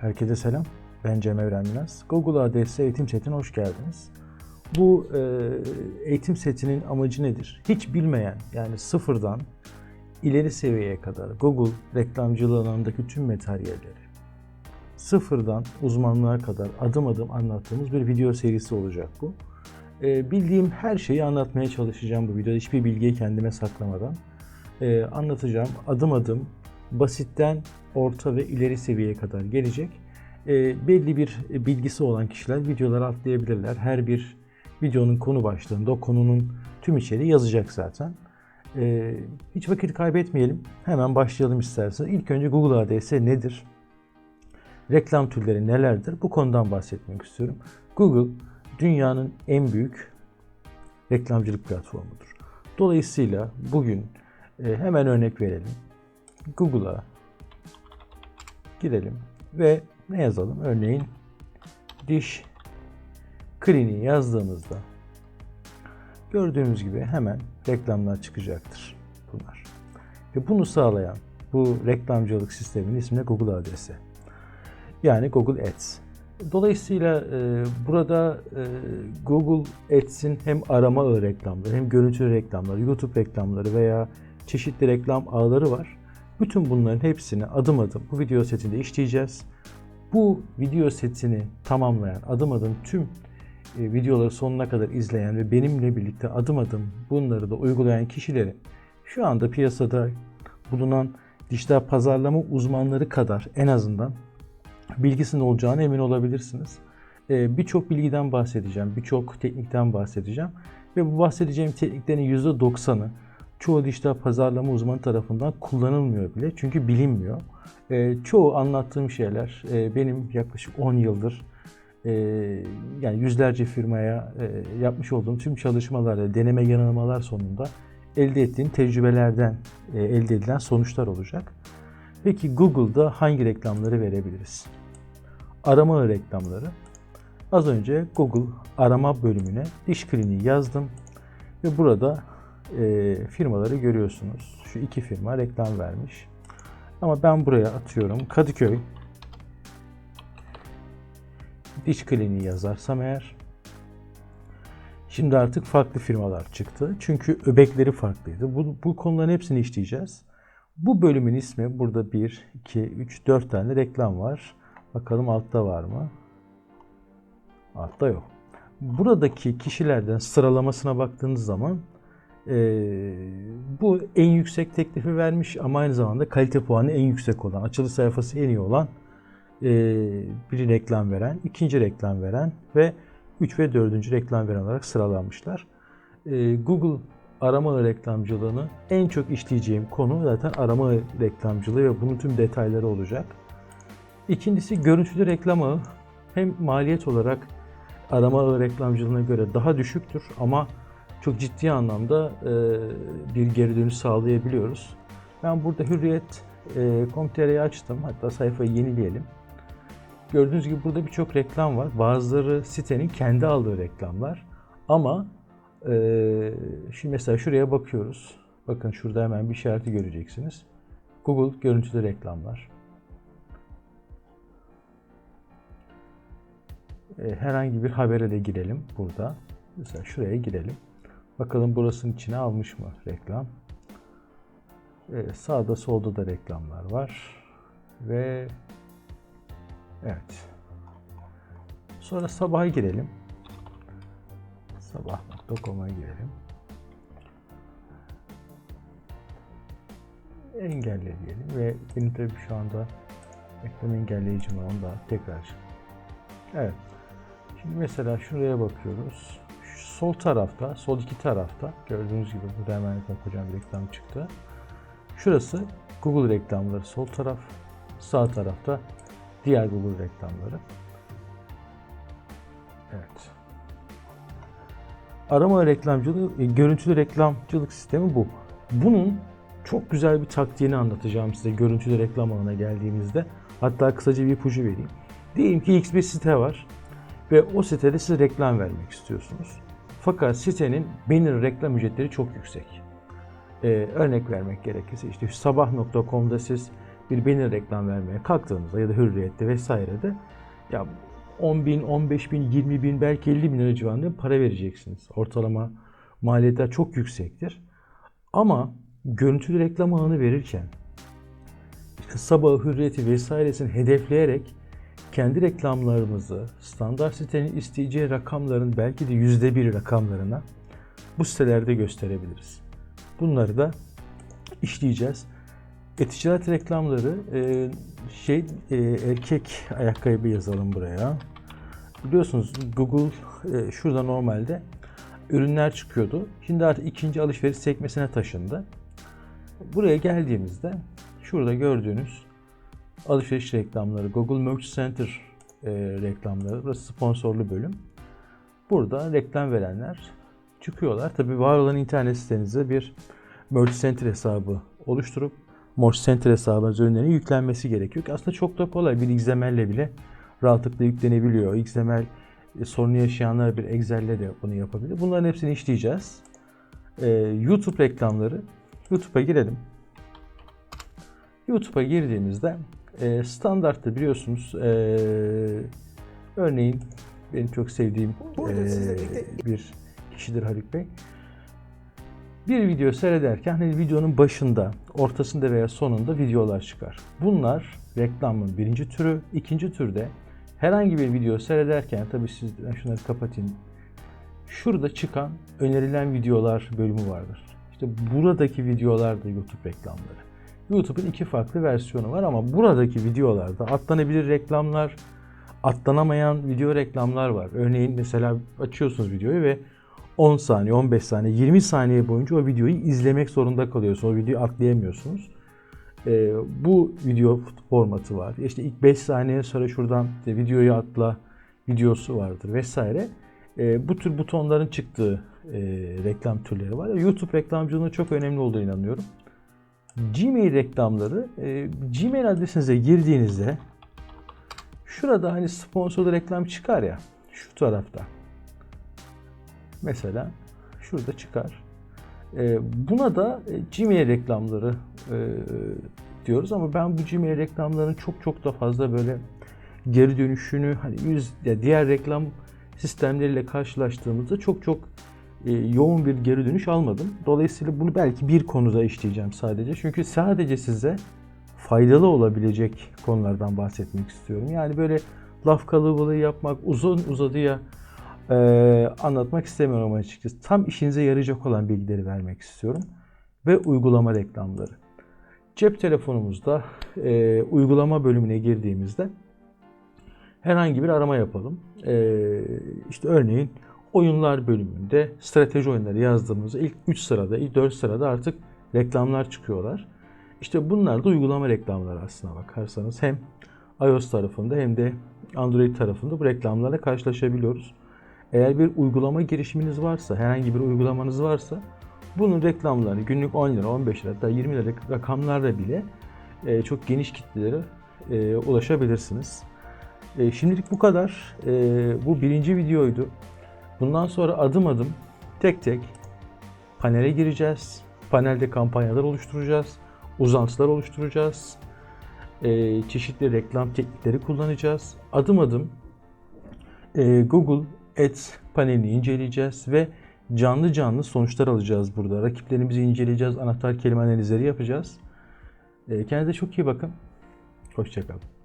Herkese selam. Ben Cem Evren. Google ADS eğitim setine hoş geldiniz. Bu e, eğitim setinin amacı nedir? Hiç bilmeyen yani sıfırdan ileri seviyeye kadar Google reklamcılığı alanındaki tüm materyalleri sıfırdan uzmanlığa kadar adım adım anlattığımız bir video serisi olacak bu. E, bildiğim her şeyi anlatmaya çalışacağım bu videoda. Hiçbir bilgiyi kendime saklamadan. E, anlatacağım adım adım basitten orta ve ileri seviyeye kadar gelecek. E, belli bir bilgisi olan kişiler videoları atlayabilirler. Her bir videonun konu başlığında o konunun tüm içeriği yazacak zaten. E, hiç vakit kaybetmeyelim. Hemen başlayalım isterseniz. İlk önce Google ADS nedir? Reklam türleri nelerdir? Bu konudan bahsetmek istiyorum. Google dünyanın en büyük reklamcılık platformudur. Dolayısıyla bugün e, hemen örnek verelim. Google'a girelim ve ne yazalım? Örneğin diş kliniği yazdığımızda gördüğümüz gibi hemen reklamlar çıkacaktır bunlar. Ve bunu sağlayan bu reklamcılık sisteminin ismi de Google ADS. Yani Google Ads. Dolayısıyla e, burada e, Google Ads'in hem arama ağı reklamları hem görüntülü reklamları, YouTube reklamları veya çeşitli reklam ağları var. Bütün bunların hepsini adım adım bu video setinde işleyeceğiz. Bu video setini tamamlayan, adım adım tüm e, videoları sonuna kadar izleyen ve benimle birlikte adım adım bunları da uygulayan kişilerin şu anda piyasada bulunan dijital pazarlama uzmanları kadar en azından bilgisinin olacağına emin olabilirsiniz. Ee, birçok bilgiden bahsedeceğim, birçok teknikten bahsedeceğim ve bu bahsedeceğim tekniklerin %90'ı çoğu dijital pazarlama uzmanı tarafından kullanılmıyor bile çünkü bilinmiyor. Ee, çoğu anlattığım şeyler e, benim yaklaşık 10 yıldır e, yani yüzlerce firmaya e, yapmış olduğum tüm çalışmalarla, deneme yanılmalar sonunda elde ettiğim tecrübelerden elde edilen sonuçlar olacak. Peki Google'da hangi reklamları verebiliriz? Arama reklamları. Az önce Google arama bölümüne diş kliniği yazdım ve burada e, firmaları görüyorsunuz. Şu iki firma reklam vermiş. Ama ben buraya atıyorum Kadıköy diş kliniği yazarsam eğer Şimdi artık farklı firmalar çıktı. Çünkü öbekleri farklıydı. Bu, bu konuların hepsini işleyeceğiz. Bu bölümün ismi burada 1, 2, 3, 4 tane reklam var. Bakalım altta var mı? Altta yok. Buradaki kişilerden sıralamasına baktığınız zaman bu en yüksek teklifi vermiş ama aynı zamanda kalite puanı en yüksek olan, açılış sayfası en iyi olan e, bir reklam veren, ikinci reklam veren ve 3 ve 4. reklam veren olarak sıralanmışlar. E, Google arama reklamcılığını en çok işleyeceğim konu zaten arama reklamcılığı ve bunun tüm detayları olacak. İkincisi görüntülü reklam ağı. Hem maliyet olarak arama reklamcılığına göre daha düşüktür ama çok ciddi anlamda e, bir geri dönüş sağlayabiliyoruz. Ben burada Hürriyet e, açtım. Hatta sayfayı yenileyelim. Gördüğünüz gibi burada birçok reklam var. Bazıları sitenin kendi aldığı reklamlar. Ama ee, şimdi mesela şuraya bakıyoruz. Bakın şurada hemen bir işareti göreceksiniz. Google görüntülü reklamlar. Ee, herhangi bir habere de girelim burada. Mesela şuraya girelim. Bakalım burasının içine almış mı reklam. Ee, sağda solda da reklamlar var. Ve evet. Sonra sabaha girelim sabah.com'a girelim. Engelle diyelim ve benim tabi şu anda ekran engelleyicim var onu da tekrar Evet. Şimdi mesela şuraya bakıyoruz. Sol tarafta, sol iki tarafta gördüğünüz gibi burada hemen kocaman bir reklam çıktı. Şurası Google reklamları sol taraf, sağ tarafta diğer Google reklamları. Evet. Arama reklamcılığı, e, görüntülü reklamcılık sistemi bu. Bunun çok güzel bir taktiğini anlatacağım size görüntülü reklam alanına geldiğimizde. Hatta kısaca bir ipucu vereyim. Diyelim ki X bir site var ve o sitede siz reklam vermek istiyorsunuz. Fakat sitenin banner reklam ücretleri çok yüksek. Ee, örnek vermek gerekirse işte sabah.com'da siz bir banner reklam vermeye kalktığınızda ya da hürriyette vesairede ya 10 bin, 15 bin, 20 bin belki 50 bin lira civarında para vereceksiniz. Ortalama maliyetler çok yüksektir. Ama görüntülü reklam ağını verirken işte sabah hürriyeti vesairesini hedefleyerek kendi reklamlarımızı standart sitenin isteyeceği rakamların belki de yüzde bir rakamlarına bu sitelerde gösterebiliriz. Bunları da işleyeceğiz. E-ticaret reklamları e, şey e, erkek ayakkabı yazalım buraya. Biliyorsunuz Google e, şurada normalde ürünler çıkıyordu. Şimdi artık ikinci alışveriş sekmesine taşındı. Buraya geldiğimizde şurada gördüğünüz alışveriş reklamları, Google Merch Center e, reklamları, burası sponsorlu bölüm. Burada reklam verenler çıkıyorlar. Tabi var olan internet sitenize bir Merch Center hesabı oluşturup Merch Center hesabınız ürünlerin yüklenmesi gerekiyor. Ki aslında çok da kolay. Bir XML ile bile rahatlıkla yüklenebiliyor. XML e, sorunu yaşayanlar bir Excel'le de bunu yapabilir. Bunların hepsini işleyeceğiz. Ee, YouTube reklamları. YouTube'a girelim. YouTube'a girdiğimizde e, standartta biliyorsunuz e, örneğin benim çok sevdiğim e, bir kişidir Haluk Bey. Bir video seyrederken hani videonun başında, ortasında veya sonunda videolar çıkar. Bunlar reklamın birinci türü. ikinci türde herhangi bir video seyrederken tabii siz ben şunları kapatayım. Şurada çıkan önerilen videolar bölümü vardır. İşte buradaki videolar da YouTube reklamları. YouTube'un iki farklı versiyonu var ama buradaki videolarda atlanabilir reklamlar, atlanamayan video reklamlar var. Örneğin mesela açıyorsunuz videoyu ve 10 saniye, 15 saniye, 20 saniye boyunca o videoyu izlemek zorunda kalıyorsunuz. O videoyu atlayamıyorsunuz. Ee, bu video formatı var. İşte ilk 5 saniye sonra şuradan işte videoyu atla videosu vardır vesaire. Ee, bu tür butonların çıktığı e, reklam türleri var. YouTube reklamcılığının çok önemli olduğunu inanıyorum. Gmail reklamları, e, Gmail adresinize girdiğinizde şurada hani sponsorlu reklam çıkar ya şu tarafta. Mesela şurada çıkar. E, buna da e, Gmail reklamları e, diyoruz ama ben bu Gmail reklamlarının çok çok da fazla böyle geri dönüşünü hani yüz ya diğer reklam sistemleriyle karşılaştığımızda çok çok yoğun bir geri dönüş almadım. Dolayısıyla bunu belki bir konuda işleyeceğim sadece. Çünkü sadece size faydalı olabilecek konulardan bahsetmek istiyorum. Yani böyle laf kalabalığı yapmak, uzun uzadıya e, anlatmak istemiyorum açıkçası. Tam işinize yarayacak olan bilgileri vermek istiyorum. Ve uygulama reklamları. Cep telefonumuzda e, uygulama bölümüne girdiğimizde herhangi bir arama yapalım. E, işte örneğin oyunlar bölümünde strateji oyunları yazdığımızda ilk 3 sırada, ilk 4 sırada artık reklamlar çıkıyorlar. İşte bunlar da uygulama reklamları aslına bakarsanız. Hem iOS tarafında hem de Android tarafında bu reklamlarla karşılaşabiliyoruz. Eğer bir uygulama girişiminiz varsa, herhangi bir uygulamanız varsa bunun reklamlarını günlük 10 lira, 15 lira hatta 20 lira rakamlarla bile e, çok geniş kitlelere e, ulaşabilirsiniz. E, şimdilik bu kadar. E, bu birinci videoydu. Bundan sonra adım adım tek tek panele gireceğiz. Panelde kampanyalar oluşturacağız. Uzantılar oluşturacağız. E, çeşitli reklam teknikleri kullanacağız. Adım adım e, Google Ads panelini inceleyeceğiz ve canlı canlı sonuçlar alacağız burada. Rakiplerimizi inceleyeceğiz. Anahtar kelime analizleri yapacağız. E, kendinize çok iyi bakın. Hoşçakalın.